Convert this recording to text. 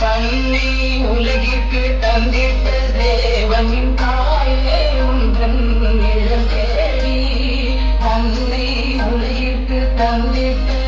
தன்னை உலகிற்கு தந்திட்ட தேவன் தாயே உந்தன் இழந்தே உலகிற்கு தந்திட்ட